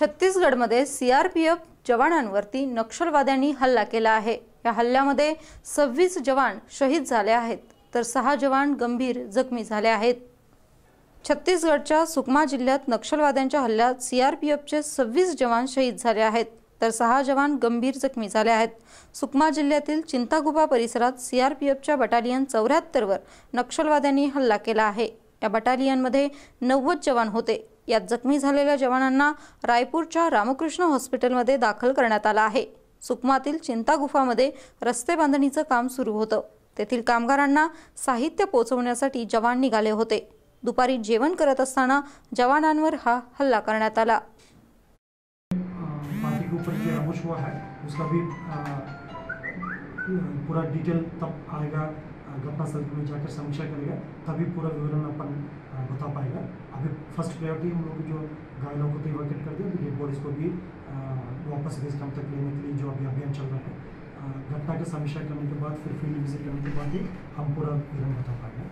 छत्तीसगडमध्ये सीआरपीएफ जवानांवरती नक्षलवाद्यांनी हल्ला केला आहे. या हल्ल्यामध्ये सव्वीस जवान शहीद झाले आहेत. तर सहा जवान गंभीर जखमी झाले आहेत. छत्तीसगडच्या सुकमा जिल्ह्यात नक्षलवाद्यांच्या हल्ल्यात सीआरपीएफचे सव्वीस जवान शहीद झाले आहेत. तर सहा जवान गंभीर जखमी झाले आहेत. सुकमा जिल्ह्यातील चिंतागुफा परिसरात सीआरपीएफच्या बटालियन चौऱ्याहत्तरवर नक्षलवाद्यांनी हल्ला केला आहे. या बटालियनमध्ये नव्वद जवान होते. यात जखमी झालेल्या जवानांना रायपूरच्या रामकृष्ण हॉस्पिटलमध्ये दाखल करण्यात आला आहे. सुकमातील चिंता गुफामध्ये रस्ते बांधणीचं काम सुरू होतं. तेथील कामगारांना साहित्य पोहोचवण्यासाठी जवान निघाले होते. दुपारी जेवण करत असताना जवानांवर हा हल्ला करण्यात आला. उसका भी पूरा डिटेल तब आएगा. अ, घटनास्थल में जाकर समीक्षा करेगा तभी पूरा विवरण अपन बता पाएगा। अभी फ़र्स्ट प्रायोरिटी हम लोग जो घायलों को इवैक्यूएट कर दिया डेड बॉडीज को भी वापस रेस कैंप तक लेने के लिए जो अभी अभियान चल रहा है घटना की समीक्षा करने के बाद फिर फ़ील्ड विज़िट करने के बाद ही हम पूरा विवरण बता पाएँगे।